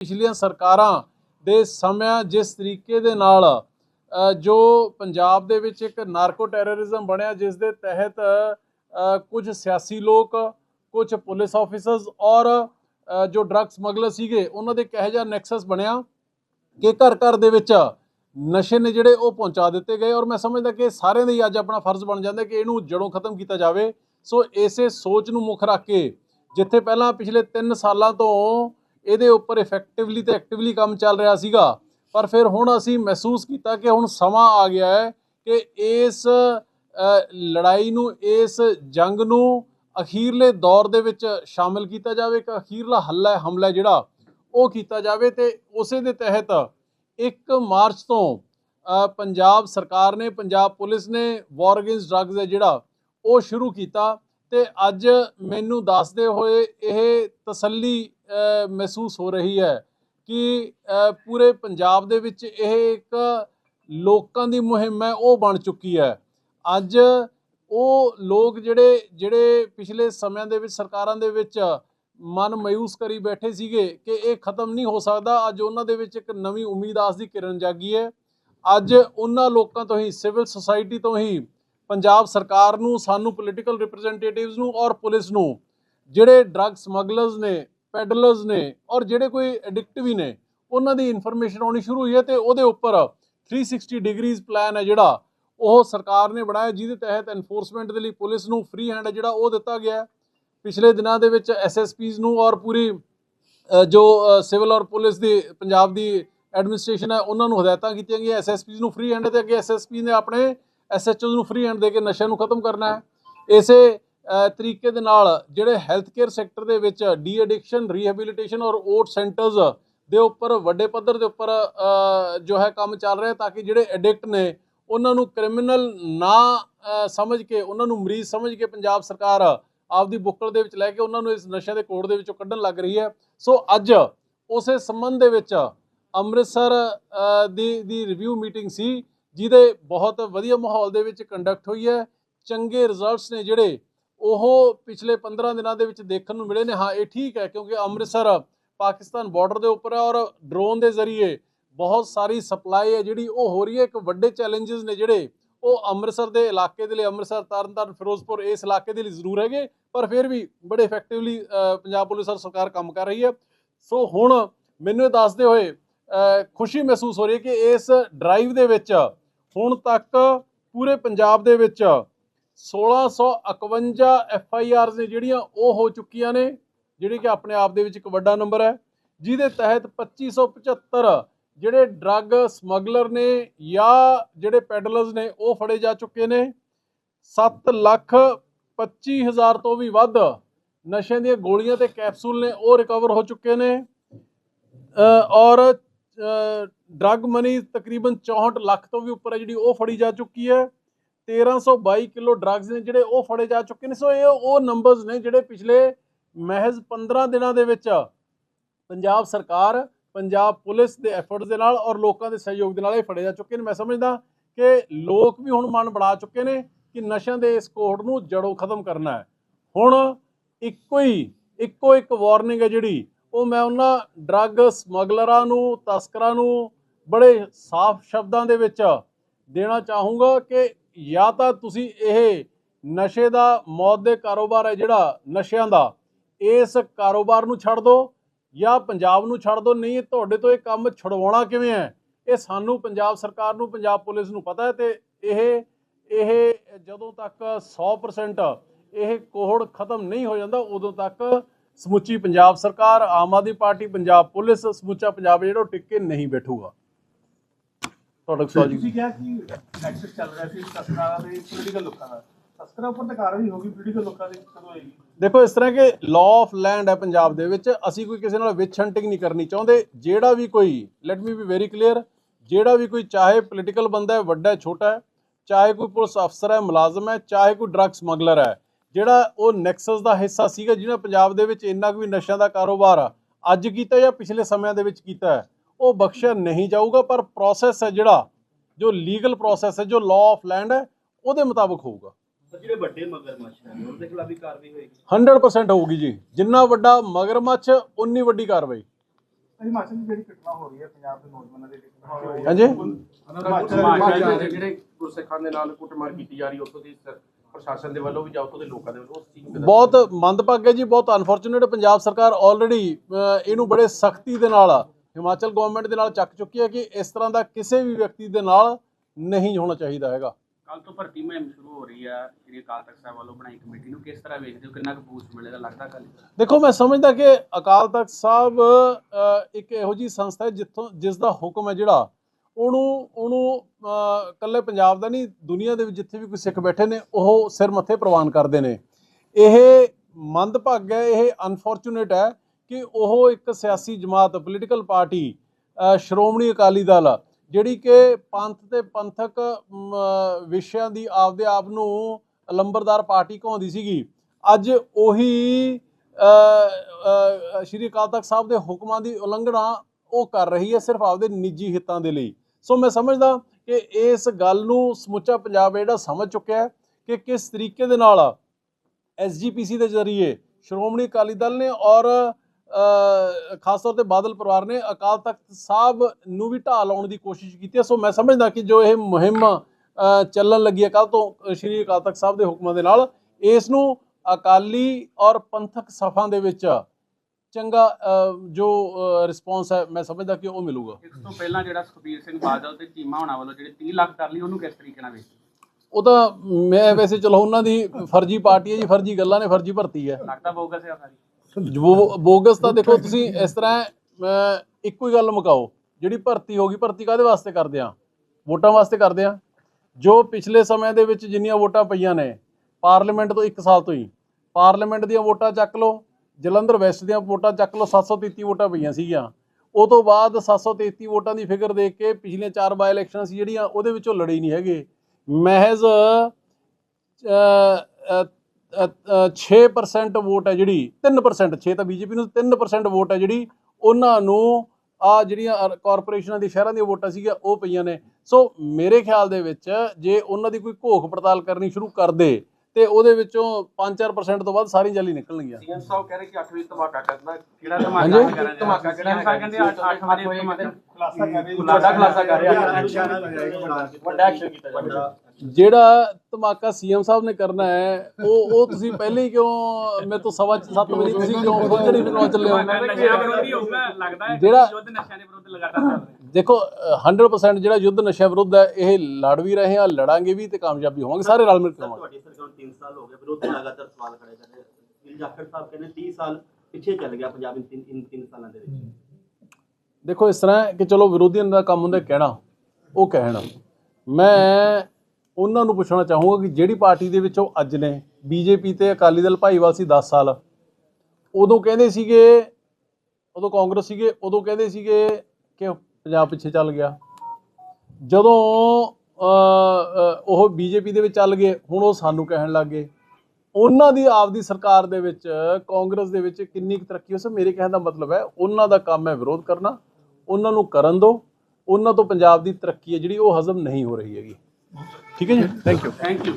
ਪਿਛਲੀਆਂ ਸਰਕਾਰਾਂ ਦੇ ਸਮਿਆਂ ਜਿਸ ਤਰੀਕੇ ਦੇ ਨਾਲ ਜੋ ਪੰਜਾਬ ਦੇ ਵਿੱਚ ਇੱਕ ਨਾਰਕੋ ਟੈਰਰਿਜ਼ਮ ਬਣਿਆ, ਜਿਸ ਦੇ ਤਹਿਤ ਕੁਝ ਸਿਆਸੀ ਲੋਕ, ਕੁਝ ਪੁਲਿਸ ਆਫੀਸਰਸ ਔਰ ਜੋ ਡਰੱਗ ਸਮਗਲਰ ਸੀਗੇ, ਉਹਨਾਂ ਦੇ ਕਿਹੋ ਜਿਹਾ ਨੈਕਸਸ ਬਣਿਆ ਕਿ ਘਰ ਘਰ ਦੇ ਵਿੱਚ ਨਸ਼ੇ ਨੇ ਜਿਹੜੇ ਉਹ ਪਹੁੰਚਾ ਦਿੱਤੇ ਗਏ ਔਰ ਮੈਂ ਸਮਝਦਾ ਕਿ ਸਾਰਿਆਂ ਦਾ ਹੀ ਅੱਜ ਆਪਣਾ ਫਰਜ਼ ਬਣ ਜਾਂਦਾ ਕਿ ਇਹਨੂੰ ਜੜੋਂ ਖਤਮ ਕੀਤਾ ਜਾਵੇ। ਸੋ ਇਸੇ ਸੋਚ ਨੂੰ ਮੁੱਖ ਰੱਖ ਕੇ, ਜਿੱਥੇ ਪਹਿਲਾਂ ਪਿਛਲੇ 3 ਸਾਲਾਂ ਤੋਂ ਇਹਦੇ ਉੱਪਰ ਇਫੈਕਟਿਵਲੀ ਤੇ ਐਕਟਿਵਲੀ ਕੰਮ ਚੱਲ ਰਿਹਾ ਸੀਗਾ। ਪਰ ਫਿਰ ਹੁਣ ਅਸੀਂ ਮਹਿਸੂਸ ਕੀਤਾ ਕਿ ਹੁਣ ਸਮਾਂ ਆ ਗਿਆ ਹੈ ਕਿ ਇਸ ਲੜਾਈ ਨੂੰ, ਇਸ ਜੰਗ ਨੂੰ ਅਖੀਰਲੇ ਦੌਰ ਦੇ ਵਿੱਚ ਸ਼ਾਮਿਲ ਕੀਤਾ ਜਾਵੇ, ਇੱਕ ਅਖੀਰਲਾ ਹੱਲਾ, ਹਮਲਾ ਜਿਹੜਾ ਉਹ ਕੀਤਾ ਜਾਵੇ ਤੇ ਉਸੇ ਦੇ ਤਹਿਤ 1 ਮਾਰਚ ਤੋਂ ਪੰਜਾਬ ਸਰਕਾਰ ਨੇ, ਪੰਜਾਬ ਪੁਲਿਸ ਨੇ ਵਾਰ ਅਗੇਂਸਟ ਡਰੱਗਸ ਹੈ ਜਿਹੜਾ ਉਹ ਸ਼ੁਰੂ ਕੀਤਾ ਤੇ ਅੱਜ ਮੈਨੂੰ ਦੱਸਦੇ ਹੋਏ ਇਹ ਤਸੱਲੀ ਮਹਿਸੂਸ ਹੋ ਰਹੀ ਹੈ ਕਿ ਪੂਰੇ ਪੰਜਾਬ ਦੇ ਵਿੱਚ ਇਹ ਇੱਕ ਲੋਕਾਂ ਦੀ ਮੁਹਿੰਮ ਹੈ, ਉਹ ਬਣ ਚੁੱਕੀ ਹੈ। ਅੱਜ ਉਹ ਲੋਕ ਜਿਹੜੇ ਜਿਹੜੇ ਪਿਛਲੇ ਸਮਿਆਂ ਦੇ ਵਿੱਚ, ਸਰਕਾਰਾਂ ਦੇ ਵਿੱਚ ਮਨ ਮਾਯੂਸ ਕਰੀ ਬੈਠੇ ਸੀਗੇ ਕਿ ਇਹ ਖਤਮ ਨਹੀਂ ਹੋ ਸਕਦਾ, ਅੱਜ ਉਹਨਾਂ ਦੇ ਵਿੱਚ ਇੱਕ ਨਵੀਂ ਉਮੀਦ ਆਸ ਦੀ ਕਿਰਨ ਜਾਗੀ ਹੈ। ਅੱਜ ਉਹਨਾਂ ਲੋਕਾਂ ਤੋਂ ਹੀ, ਸਿਵਲ ਸੁਸਾਇਟੀ ਤੋਂ ਹੀ, ਪੰਜਾਬ ਸਰਕਾਰ ਨੂੰ, ਸਾਨੂੰ ਪੋਲੀਟੀਕਲ ਰਿਪਰੈਜ਼ੈਂਟੇਟਿਵਸ ਨੂੰ ਔਰ ਪੁਲਿਸ ਨੂੰ, ਜਿਹੜੇ ਡਰੱਗ ਸਮਗਲਰਸ ਨੇ ਪੈਡਲਰਸ ਨੇ ਔਰ ਜਿਹੜੇ ਕੋਈ ਐਡਿਕਟ ਵੀ ਨੇ, ਉਹਨਾਂ ਦੀ ਇਨਫੋਰਮੇਸ਼ਨ ਆਉਣੀ ਸ਼ੁਰੂ ਹੋਈ ਹੈ ਤੇ ਉਹਦੇ ਉੱਪਰ 360 ਡਿਗਰੀਜ਼ ਪਲਾਨ ਹੈ ਜਿਹੜਾ, ਉਹ ਸਰਕਾਰ ਨੇ ਬਣਾਇਆ, ਜਿਹਦੇ ਤਹਿਤ ਐਨਫੋਰਸਮੈਂਟ ਦੇ ਲਈ ਪੁਲਿਸ ਨੂੰ ਫ੍ਰੀ ਹੈਂਡ ਜਿਹੜਾ, ਉਹ ਦਿੱਤਾ ਗਿਆ ਪਿਛਲੇ ਦਿਨਾਂ ਦੇ ਵਿੱਚ ਐਸਐਸਪੀਜ਼ ਨੂੰ ਔਰ ਪੂਰੀ ਜੋ ਸਿਵਲ ਔਰ ਪੁਲਿਸ ਦੀ, ਪੰਜਾਬ ਦੀ ਐਡਮਿਨਿਸਟ੍ਰੇਸ਼ਨ ਹੈ, ਉਹਨਾਂ ਨੂੰ ਹਦਾਇਤਾਂ ਕੀਤੀਆਂ ਗਈਆਂ। ਐਸਐਸਪੀਜ਼ ਨੂੰ ਫ੍ਰੀ ਹੈਂਡ ਤੇ ਅੱਗੇ ਐਸਐਸਪੀ ਨੇ ਆਪਣੇ ਐਸਐਚਓਜ਼ ਨੂੰ ਫ੍ਰੀ ਹੈਂਡ ਦੇ ਕੇ ਨਸ਼ਿਆਂ ਨੂੰ ਖਤਮ ਕਰਨਾ ਹੈ। ਇਸੇ ਤਰੀਕੇ ਦੇ ਨਾਲ ਜਿਹੜੇ ਹੈਲਥ ਕੇਅਰ ਸੈਕਟਰ ਦੇ ਵਿੱਚ ਡੀ ਐਡਿਕਸ਼ਨ ਰੀਹੈਬਿਲਿਟੇਸ਼ਨ ਔਰ ਓਟ ਸੈਂਟਰਸ ਦੇ ਉੱਪਰ, ਵੱਡੇ ਪੱਧਰ ਦੇ ਉੱਪਰ ਜੋ ਹੈ ਕੰਮ ਚੱਲ ਰਿਹਾ ਤਾਂ ਕਿ ਜਿਹੜੇ ਐਡਿਕਟ ਨੇ ਉਹਨਾਂ ਨੂੰ ਕ੍ਰਿਮੀਨਲ ਨਾ ਸਮਝ ਕੇ, ਉਹਨਾਂ ਨੂੰ ਮਰੀਜ਼ ਸਮਝ ਕੇ ਪੰਜਾਬ ਸਰਕਾਰ ਆਪਦੀ ਬੁੱਕਲ ਦੇ ਵਿੱਚ ਲੈ ਕੇ ਉਹਨਾਂ ਨੂੰ ਇਸ ਨਸ਼ਿਆਂ ਦੇ ਕੋੜ ਦੇ ਵਿੱਚੋਂ ਕੱਢਣ ਲੱਗ ਰਹੀ ਹੈ। ਸੋ ਅੱਜ ਉਸੇ ਸੰਬੰਧ ਦੇ ਵਿੱਚ ਅੰਮ੍ਰਿਤਸਰ ਦੀ ਦੀ ਰਿਵਿਊ ਮੀਟਿੰਗ ਸੀ, ਜਿਹਦੇ ਬਹੁਤ ਵਧੀਆ ਮਾਹੌਲ ਦੇ ਵਿੱਚ ਕੰਡਕਟ ਹੋਈ ਹੈ। ਚੰਗੇ ਰਿਜ਼ਲਟਸ ਨੇ ਜਿਹੜੇ ਉਹ ਪਿਛਲੇ 15 ਦਿਨਾਂ ਦੇ ਵਿੱਚ ਦੇਖਣ ਨੂੰ ਮਿਲੇ ਨੇ। ਹਾਂ, ਇਹ ਠੀਕ ਹੈ ਕਿਉਂਕਿ ਅੰਮ੍ਰਿਤਸਰ, ਪਾਕਿਸਤਾਨ ਬਾਰਡਰ ਦੇ ਉੱਪਰ ਹੈ ਔਰ ਡਰੋਨ ਦੇ ਜ਼ਰੀਏ ਬਹੁਤ ਸਾਰੀ ਸਪਲਾਈ ਹੈ ਜਿਹੜੀ ਉਹ ਹੋ ਰਹੀ ਹੈ। ਇੱਕ ਵੱਡੇ ਚੈਲੰਜਸ ਨੇ ਜਿਹੜੇ ਉਹ ਅੰਮ੍ਰਿਤਸਰ ਦੇ ਇਲਾਕੇ ਦੇ ਲਈ, ਅੰਮ੍ਰਿਤਸਰ, ਤਰਨਤਾਰਨ, ਫਿਰੋਜ਼ਪੁਰ ਇਸ ਇਲਾਕੇ ਦੇ ਲਈ ਜ਼ਰੂਰ ਹੈਗੇ, ਪਰ ਫਿਰ ਵੀ ਬੜੇ ਇਫੈਕਟਿਵਲੀ ਪੰਜਾਬ ਪੁਲਿਸ ਔਰ ਸਰਕਾਰ ਕੰਮ ਕਰ ਰਹੀ ਹੈ। ਸੋ ਹੁਣ ਮੈਨੂੰ ਇਹ ਦੱਸਦੇ ਹੋਏ ਖੁਸ਼ੀ ਮਹਿਸੂਸ ਹੋ ਰਹੀ ਹੈ ਕਿ ਇਸ ਡਰਾਈਵ ਦੇ ਵਿੱਚ ਹੁਣ ਤੱਕ ਪੂਰੇ ਪੰਜਾਬ ਦੇ ਵਿੱਚ 1651 ਐਫ ਆਈ ਆਰਸ ਨੇ ਜਿਹੜੀਆਂ ਉਹ ਹੋ ਚੁੱਕੀਆਂ ਨੇ, ਜਿਹੜੀ ਕਿ ਆਪਣੇ ਆਪ ਦੇ ਵਿੱਚ ਇੱਕ ਵੱਡਾ ਨੰਬਰ ਹੈ, ਜਿਹਦੇ ਤਹਿਤ 2575 ਜਿਹੜੇ ਡਰੱਗ ਸਮਗਲਰ ਨੇ ਜਾਂ ਜਿਹੜੇ ਪੈਡਲਰਸ ਨੇ, ਉਹ ਫੜੇ ਜਾ ਚੁੱਕੇ ਨੇ। 7 ਲੱਖ 25 ਹਜ਼ਾਰ ਤੋਂ ਵੀ ਵੱਧ ਨਸ਼ਿਆਂ ਦੀਆਂ ਗੋਲੀਆਂ ਤੇ ਕੈਪਸੂਲ ਨੇ, ਉਹ ਰਿਕਵਰ ਹੋ ਚੁੱਕੇ ਨੇ। ਔਰ ਡਰੱਗ ਮਨੀ ਤਕਰੀਬਨ 64 ਲੱਖ ਤੋਂ ਵੀ ਉੱਪਰ ਹੈ, ਜਿਹੜੀ ਉਹ ਫੜੀ ਜਾ ਚੁੱਕੀ ਹੈ। 1322 ਕਿਲੋ ਡਰੱਗਸ ਨੇ ਜਿਹੜੇ ਉਹ ਫੜੇ ਜਾ ਚੁੱਕੇ ਨੇ। ਸੋ ਇਹ ਉਹ ਨੰਬਰਸ ਨੇ ਜਿਹੜੇ ਪਿਛਲੇ ਮਹਿਜ਼ 15 ਦਿਨਾਂ ਦੇ ਵਿੱਚ ਪੰਜਾਬ ਸਰਕਾਰ, ਪੰਜਾਬ ਪੁਲਿਸ ਦੇ ਐਫਰਟਸ ਦੇ ਨਾਲ ਔਰ ਲੋਕਾਂ ਦੇ ਸਹਿਯੋਗ ਦੇ ਨਾਲ ਇਹ ਫੜੇ ਜਾ ਚੁੱਕੇ ਨੇ। ਮੈਂ ਸਮਝਦਾ ਕਿ ਲੋਕ ਵੀ ਹੁਣ ਮਨ ਬਣਾ ਚੁੱਕੇ ਨੇ ਕਿ ਨਸ਼ਿਆਂ ਦੇ ਇਸ ਕੋਹੜ ਨੂੰ ਜੜੋਂ ਖਤਮ ਕਰਨਾ ਹੈ। ਹੁਣ ਇੱਕੋ ਹੀ, ਇੱਕੋ ਇੱਕ ਵਾਰਨਿੰਗ ਹੈ ਜਿਹੜੀ, ਉਹ ਮੈਂ ਉਹਨਾਂ ਡਰੱਗ ਸਮਗਲਰਾਂ ਨੂੰ, ਤਸਕਰਾਂ ਨੂੰ ਬੜੇ ਸਾਫ਼ ਸ਼ਬਦਾਂ ਦੇ ਵਿੱਚ ਦੇਣਾ ਚਾਹੂੰਗਾ ਕਿ ਜਾਂ ਤਾਂ ਤੁਸੀਂ ਇਹ ਨਸ਼ੇ ਦਾ ਮੌਤ ਦੇ ਕਾਰੋਬਾਰ ਹੈ ਜਿਹੜਾ ਨਸ਼ਿਆਂ ਦਾ, ਇਸ ਕਾਰੋਬਾਰ ਨੂੰ ਛੱਡ ਦਿਓ ਜਾਂ ਪੰਜਾਬ ਨੂੰ ਛੱਡ ਦਿਓ ਨਹੀਂ, ਤੁਹਾਡੇ ਤੋਂ ਇਹ ਕੰਮ ਛੁਡਵਾਉਣਾ ਕਿਵੇਂ ਹੈ? ਇਹ ਸਾਨੂੰ ਪੰਜਾਬ ਸਰਕਾਰ ਨੂੰ, ਪੰਜਾਬ ਪੁਲਿਸ ਨੂੰ ਪਤਾ ਹੈ ਤੇ ਇਹ ਇਹ ਜਦੋਂ ਤੱਕ 100% ਇਹ ਕੋਹੜ ਖਤਮ ਨਹੀਂ ਹੋ ਜਾਂਦਾ, ਉਦੋਂ ਤੱਕ ਸਮੁੱਚੀ ਪੰਜਾਬ ਸਰਕਾਰ, ਆਮ ਆਦਮੀ ਪਾਰਟੀ, ਪੰਜਾਬ ਪੁਲਿਸ ਸਮੁੱਚਾ ਪੰਜਾਬ ਜਿਹੜਾ ਉਹ ਟਿਕ ਨਹੀਂ ਬੈਠੂਗਾ। ਤੁਹਾਡਾ ਸਵਾਲ ਜੀ ਤੁਸੀਂ ਕਿਹਾ ਕਿ ਨੈਕਸਸ ਚੱਲ ਰਿਹਾ ਸੀ ਤਸਕਰਾਂ ਦੇ ਪੋਲੀਟੀਕਲ ਲੋਕਾਂ ਦਾ ਤਸਕਰਾਂ ਉੱਪਰ ਤਾਂ ਕਾਰਵਾਈ ਹੋਗੀ ਪੋਲੀਟੀਕਲ ਲੋਕਾਂ ਦੇ ਕਦੋਂ ਹੋਏਗੀ। ਦੇਖੋ ਇਸ ਤਰ੍ਹਾਂ ਕਿ ਲਾਅ ਆਫ ਲੈਂਡ ਹੈ ਪੰਜਾਬ ਦੇ ਵਿੱਚ ਅਸੀਂ ਕੋਈ ਕਿਸੇ ਨਾਲ ਵਿਚ ਹੰਟਿੰਗ ਨਹੀਂ ਕਰਨੀ ਚਾਹੁੰਦੇ। ਜਿਹੜਾ ਵੀ ਕੋਈ let me be very clear ਜਿਹੜਾ ਵੀ ਕੋਈ ਚਾਹੇ ਪੋਲੀਟੀਕਲ ਬੰਦਾ ਹੈ ਵੱਡਾ ਹੈ ਛੋਟਾ ਹੈ ਚਾਹੇ ਕੋਈ ਪੁਲਿਸ ਅਫਸਰ ਹੈ ਮੁਲਾਜ਼ਮ ਹੈ ਚਾਹੇ ਕੋਈ ਡਰੱਗ ਸਮਗਲਰ ਹੈ ਜਿਹੜਾ ਉਹ ਨੈਕਸਸ ਦਾ ਹਿੱਸਾ ਸੀਗਾ ਜਿਹਨੇ ਪੰਜਾਬ ਦੇ ਵਿੱਚ ਇੰਨਾ ਕੁ ਵੀ ਨਸ਼ਿਆਂ ਦਾ ਕਾਰੋਬਾਰ ਅੱਜ ਕੀਤਾ ਜਾਂ ਪਿਛਲੇ ਸਮਿਆਂ ਦੇ ਵਿੱਚ ਕੀਤਾ ਹੈ ਉਹ ਬਖਸ਼ਿਆ ਨਹੀਂ ਜਾਊਗਾ ਪਰ ਪ੍ਰੋਸੈਸ ਹੈ ਜਿਹੜਾ ਜੋ ਲੀਗਲ ਪ੍ਰੋਸੈਸ ਹੈ ਜੋ ਲਾਅ ਆਫ ਲੈਂਡ ਹੈ ਉਹਦੇ ਮੁਤਾਬਕ ਹੋਊਗਾ। ਜਿਹੜੇ ਵੱਡੇ ਮਗਰਮੱਛ ਹਨ ਉਹਨਾਂ ਦੇ ਖਿਲਾਫ ਵੀ ਕਾਰਵਾਈ ਹੋਏਗੀ? 100% ਹੋਊਗੀ ਜੀ। ਜਿੰਨਾ ਵੱਡਾ ਮਗਰਮੱਛ ਉਨੀ ਵੱਡੀ ਕਾਰਵਾਈ। ਹਿਮਾਚਲ ਦੀ ਜਿਹੜੀ ਘਟਨਾ ਹੋ ਰਹੀ ਹੈ ਪੰਜਾਬ ਦੇ ਨੌਜਵਾਨਾਂ ਦੇ ਵਿੱਚ ਹੋ ਰਹੀ ਹੈ। ਹਾਂਜੀ? ਹਿਮਾਚਲ ਜਿਹੜੇ ਜਿਹੜੇ ਗੁਰਸਿੱਖਾਂ ਦੇ ਨਾਲ ਕੁੱਟਮਾਰ ਕੀਤੀ ਜਾ ਰਹੀ ਉੱਥੋਂ ਦੀ ਸਰ- ਪ੍ਰਸ਼ਾਸਨ ਦੇ ਵੱਲੋਂ ਵੀ ਜਾਂ ਉੱਥੋਂ ਦੇ ਲੋਕਾਂ ਦੇ ਵੱਲੋਂ ਉਸ ਚੀਜ਼ ਨੂੰ ਬਹੁਤ ਮੰਦਭਾਗਾ ਹੈ ਜੀ ਬਹੁਤ ਅਨਫੋਰਚੂਨੇਟ ਪੰਜਾਬ ਸਰਕਾਰ ਆਲਰੇਡੀ ਇਹਨੂੰ ਬੜੇ ਸਖਤੀ ਦੇ ਨਾਲ ਹਿਮਾਚਲ ਗਵਰਨਮੈਂਟ ਦੇ ਨਾਲ ਚੱਕ ਚੁੱਕੀ ਹੈ ਕਿ ਇਸ ਤਰ੍ਹਾਂ ਦਾ ਕਿਸੇ ਵੀ ਵਿਅਕਤੀ ਦੇ ਨਾਲ ਨਹੀਂ ਹੋਣਾ ਚਾਹੀਦਾ ਹੈਗਾ। ਕੱਲ ਤੋਂ ਭਰਤੀ ਮੁਹਿੰਮ ਸ਼ੁਰੂ ਹੋ ਰਹੀ ਆ ਸ਼੍ਰੀ ਅਕਾਲ ਤਖਤ ਸਾਹਿਬ ਵੱਲੋਂ ਬਣਾਈ ਕਮੇਟੀ ਨੂੰ। ਕਿਸ ਤਰ੍ਹਾਂ ਵੇਖਦੇ ਹੋ ਕਿੰਨਾ ਕੁ ਬੂਸਟ ਮਿਲੇਗਾ? ਲੱਗਦਾ ਕੱਲ ਦੇਖੋ ਮੈਂ ਸਮਝਦਾ ਕਿ ਅਕਾਲ ਤਖਤ ਸਾਹਿਬ ਇੱਕ ਇਹੋ ਜੀ ਸੰਸਥਾ ਹੈ ਜਿੱਥੋਂ ਜਿਸ ਦਾ ਹੁਕਮ ਹੈ ਜਿਹੜਾ ਉਹਨੂੰ ਉਹਨੂੰ ਅ, ਇਕੱਲੇ ਪੰਜਾਬ ਦਾ ਨਹੀਂ ਦੁਨੀਆ ਦੇ ਵਿੱਚ ਜਿੱਥੇ ਵੀ ਕੋਈ ਸਿੱਖ ਬੈਠੇ ਨੇ ਉਹ ਸਿਰ ਮੱਥੇ ਪ੍ਰਵਾਨ ਕਰਦੇ ਨੇ। ਇਹ ਮੰਦਭਾਗਾ ਹੈ ਇਹ ਅਨਫੋਰਚੂਨੇਟ ਹੈ। ਕਿ ਉਹ ਇੱਕ ਸਿਆਸੀ ਜਮਾਤ ਪੋਲੀਟੀਕਲ ਪਾਰਟੀ ਸ਼੍ਰੋਮਣੀ ਅਕਾਲੀ ਦਲ, ਜਿਹੜੀ ਕਿ ਪੰਥ ਤੇ ਪੰਥਕ ਵਿਸ਼ਿਆਂ ਦੀ ਆਪਦੇ ਆਪ ਨੂੰ ਲੰਬਰਦਾਰ ਪਾਰਟੀ ਕਹਾਉਂਦੀ ਸੀਗੀ। ਅੱਜ ਉਹੀ ਸ਼੍ਰੀ ਅਕਾਲ ਤਖਤ ਸਾਹਿਬ ਦੇ ਹੁਕਮਾਂ ਦੀ ਉਲੰਘਣਾ ਉਹ ਕਰ ਰਹੀ ਹੈ ਸਿਰਫ ਆਪਦੇ ਨਿੱਜੀ ਹਿੱਤਾਂ ਦੇ ਲਈ। ਸੋ ਮੈਂ ਸਮਝਦਾ ਕਿ ਇਸ ਗੱਲ ਨੂੰ ਸਮੁੱਚਾ ਪੰਜਾਬ ਜਿਹੜਾ ਸਮਝ ਚੁੱਕਿਆ ਕਿ ਕਿਸ ਤਰੀਕੇ ਦੇ ਨਾਲ ਐਸਜੀਪੀਸੀ ਦੇ ਜ਼ਰੀਏ ਸ਼੍ਰੋਮਣੀ ਅਕਾਲੀ ਦਲ ਨੇ ਔਰ ਖਾਸ ਤੌਰ ਤੇ ਬਾਦਲ ਪਰਿਵਾਰ ਨੇ ਅਕਾਲ ਤਖਤ ਸਾਹਿਬ ਨੂੰ ਵੀ ਢਾਹ ਲਾਉਣ ਦੀ ਕੋਸ਼ਿਸ਼ ਕੀਤੀ ਹੈ। ਸੋ ਮੈਂ ਸਮਝਦਾ ਕਿ ਜੋ ਇਹ ਮੁਹਿੰਮ ਚੱਲਣ ਲੱਗੀ ਹੈ ਕੱਲ ਤੋਂ ਸ਼੍ਰੀ ਅਕਾਲ ਤਖਤ ਸਾਹਿਬ ਦੇ ਹੁਕਮਾਂ ਦੇ ਨਾਲ ਇਸ ਨੂੰ ਅਕਾਲੀ ਔਰ ਪੰਥਕ ਸਫਾਂ ਦੇ ਵਿੱਚ ਚੰਗਾ ਜੋ ਰਿਸਪੌਂਸ ਹੈ ਮੈਂ ਸਮਝਦਾ ਕਿ ਉਹ ਮਿਲੂਗਾ। ਇਸ ਤੋਂ ਪਹਿਲਾਂ ਜਿਹੜਾ ਸੁਖਬੀਰ ਸਿੰਘ ਬਾਦਲ ਤੇ ਚੀਮਾ ਹੋਣਾ ਵੱਲੋਂ ਜਿਹੜੇ 30 ਲੱਖ ਕਰ ਲਈ ਉਹਨੂੰ ਕਿਸ ਤਰੀਕੇ ਨਾਲ ਵੇਖਦੇ ਉਹ ਤਾਂ ਮੈਂ ਵੈਸੇ ਚਲੋ ਉਹਨਾਂ ਦੀ ਫਰਜ਼ੀ ਪਾਰਟੀ ਹੈ ਜੀ ਫਰਜ਼ੀ ਗੱਲਾਂ ਨੇ ਫਰਜ਼ੀ ਭਰਤੀ ਹੈ। ਲੱਗਦਾ ਬੋਗਸ ਹੈ ਸਾਰੀ ਜੋ ਬੋਗਸ ਤਾਂ ਦੇਖੋ ਤੁਸੀਂ ਇਸ ਤਰ੍ਹਾਂ ਇੱਕੋ ਹੀ ਗੱਲ ਮੁਕਾਓ। ਜਿਹੜੀ ਭਰਤੀ ਹੋਗੀ ਭਰਤੀ ਕਾਦੇ ਵਾਸਤੇ ਕਰਦੇ ਆ? ਵੋਟਾਂ ਵਾਸਤੇ ਕਰਦੇ ਆ। ਜੋ ਪਿਛਲੇ ਸਮੇਂ ਦੇ ਵਿੱਚ ਜਿੰਨੀਆਂ ਵੋਟਾਂ ਪਈਆਂ ਨੇ ਪਾਰਲੀਮੈਂਟ ਤੋਂ 1 ਸਾਲ ਤੋਂ ਹੀ ਪਾਰਲੀਮੈਂਟ ਦੀਆਂ ਵੋਟਾਂ ਚੱਕ ਲਓ ਜਲੰਧਰ ਵੈਸਟ ਦੀਆਂ ਵੋਟਾਂ ਚੱਕ ਲਓ 733 ਵੋਟਾਂ ਪਈਆਂ ਸੀਗੀਆਂ। ਉਹ ਤੋਂ ਬਾਅਦ 733 ਵੋਟਾਂ ਦੀ ਫਿਗਰ ਦੇਖ ਕੇ ਪਿਛਲੇ ਚਾਰ ਬਾਈ ਇਲੈਕਸ਼ਨ ਸੀ ਜਿਹੜੀਆਂ ਉਹਦੇ ਵਿੱਚੋਂ ਲੜੇ ਹੀ ਨਹੀਂ ਹੈਗੇ। ਮਹਿਜ਼ 6% ਵੋਟ ਹੈ ਜਿਹੜੀ 3% 6 ਤਾਂ ਬੀਜੇਪੀ ਨੂੰ 3% ਵੋਟ ਹੈ ਜਿਹੜੀ, ਉਹਨਾਂ ਨੂੰ ਆ ਜਿਹੜੀਆਂ ਕਾਰਪੋਰੇਸ਼ਨਾਂ ਦੀ, ਸ਼ਹਿਰਾਂ ਦੀਆਂ ਵੋਟਾਂ ਸੀਗੀਆਂ, ਉਹ ਪਈਆਂ ਨੇ। ਸੋ ਮੇਰੇ ਖਿਆਲ ਦੇ ਵਿੱਚ, ਜੇ ਉਹਨਾਂ ਦੀ ਕੋਈ ਘੋਖ ਪੜਤਾਲ ਕਰਨੀ ਸ਼ੁਰੂ ਕਰ ਦੇ ਤੇ ਉਹਦੇ ਵਿੱਚੋਂ 5-4% ਤੋਂ ਵੱਧ ਸਾਰੀ ਜਾਲੀ ਨਿਕਲਣਗੀਆਂ। ਸੀਐਮ ਸਾਹਿਬ ਕਹਿ ਰਹੇ ਕਿ 8 ਵਜੇ ਧਮਾਕਾ ਕਰਨਾ ਕਿਹੜਾ ਹਾਂਜੀ? ਧਮਾਕਾ ਕਰਨ ਧਮਾਕਾ ਕਿਹੜਾ ਹੈਗਾ? ਕਹਿੰਦੇ 8 ਵਜੇ ਧਮਾਕਾ। ਖੁਲਾਸਾ ਕਰ ਰਹੇ। ਤੁਹਾਡਾ ਖੁਲਾਸਾ ਕਰ ਰਿਹਾ। ਵੱਡਾ ਐਕਸ਼ਨ ਕੀਤਾ ਜਾਊਗਾ ਜਿਹੜਾ ਧਮਾਕਾ ਸੀਐਮ ਸਾਹਿਬ ਨੇ ਕਰਨਾ ਹੈ ਉਹ ਉਹ ਤੁਸੀਂ ਪਹਿਲੇ ਹੀ ਕਿਉਂ ਮੇਰੇ ਤੋਂ ਸਵਾ 7 ਵਜੇ ਤੁਸੀਂ ਕਿਉਂ ਫੁੱਲਝੜੀ ਬਣਾਉ ਚੱਲੇ ਹੋ? ਨਸ਼ਿਆਂ ਵਿਰੋਧੀ ਹੋਊਗਾ ਲੱਗਦਾ ਹੈ ਜਿਹੜਾ- ਯੁੱਧ ਨਸ਼ਿਆਂ ਦੇ ਵਿਰੁੱਧ ਲਗਾਤਾਰ ਚੱਲ ਰਿਹਾ। ਦੇਖੋ ਅ, 100% ਜਿਹੜਾ ਯੁੱਧ ਨਸ਼ਾ ਵਿਰੁੱਧ ਹੈ ਇਹ ਲੜ ਵੀ ਰਹੇ ਆ ਲੜਾਂਗੇ ਵੀ ਤੇ ਕਾਮਯਾਬੀ ਹੋਵਾਂਗੇ ਸਾਰੇ ਰਲ ਮਿਲ ਕੇ ਹੋਵਾਂਗੇ। ਤੁਹਾਡੀ ਸਰਕਾਰ ਨੂੰ 3 ਸਾਲ ਹੋ ਗਏ ਵਿਰੋਧੀ ਲਗਾਤਾਰ ਸਵਾਲ ਖੜੇ ਕਰ ਰਹੇ ਗਿਲ ਜਾਖੜ ਸਾਹਿਬ ਕਹਿੰਦੇ 30 ਸਾਲ ਪਿੱਛੇ ਚੱਲ ਗਿਆ ਪੰਜਾਬ ਇਨ ਤਿੰਨ ਇਨ ਤਿੰਨ ਸਾਲਾਂ ਦੇ ਵਿੱਚ। ਦੇਖੋ ਇਸ ਤਰ੍ਹਾਂ ਕਿ ਚਲੋ ਵਿਰੋਧੀਆਂ ਦਾ ਕੰਮ ਹੁੰਦਾ ਕਹਿਣਾ ਉਹ ਕਹਿਣ। ਮੈਂ ਉਹਨਾਂ ਨੂੰ ਪੁੱਛਣਾ ਚਾਹੂੰਗਾ ਕਿ ਜਿਹੜੀ ਪਾਰਟੀ ਦੇ ਵਿੱਚ ਉਹ ਅੱਜ ਨੇ ਬੀਜੇਪੀ ਤੇ ਅਕਾਲੀ ਦਲ ਭਾਈਵਾਲ ਸੀ 10 ਸਾਲ। ਉਦੋਂ ਕਹਿੰਦੇ ਸੀਗੇ ਉਦੋਂ ਕਾਂਗਰਸ ਸੀਗੇ ਉਦੋਂ ਕਹਿੰਦੇ ਸੀਗੇ ਕਿ ਪੰਜਾਬ ਪਿੱਛੇ ਚੱਲ ਗਿਆ। ਜਦੋਂ ਉਹ ਬੀਜੇਪੀ ਦੇ ਵਿੱਚ ਚੱਲ ਗਏ ਹੁਣ ਉਹ ਸਾਨੂੰ ਕਹਿਣ ਲੱਗ ਗਏ। ਉਹਨਾਂ ਦੀ ਆਪਦੀ ਸਰਕਾਰ ਦੇ ਵਿੱਚ ਕਾਂਗਰਸ ਦੇ ਵਿੱਚ ਕਿੰਨੀ ਕੁ ਤਰੱਕੀ ਉਸ ਮੇਰੇ ਕਹਿਣ ਦਾ ਮਤਲਬ ਹੈ ਉਹਨਾਂ ਦਾ ਕੰਮ ਹੈ ਵਿਰੋਧ ਕਰਨਾ। ਉਹਨਾਂ ਨੂੰ ਕਰਨ ਦਿਓ। ਉਹਨਾਂ ਤੋਂ ਪੰਜਾਬ ਦੀ ਤਰੱਕੀ ਹੈ ਜਿਹੜੀ ਉਹ ਹਜ਼ਮ ਨਹੀਂ ਹੋ ਰਹੀ ਹੈਗੀ। ਠੀਕ ਹੈ ਜੀ? Thank you thank you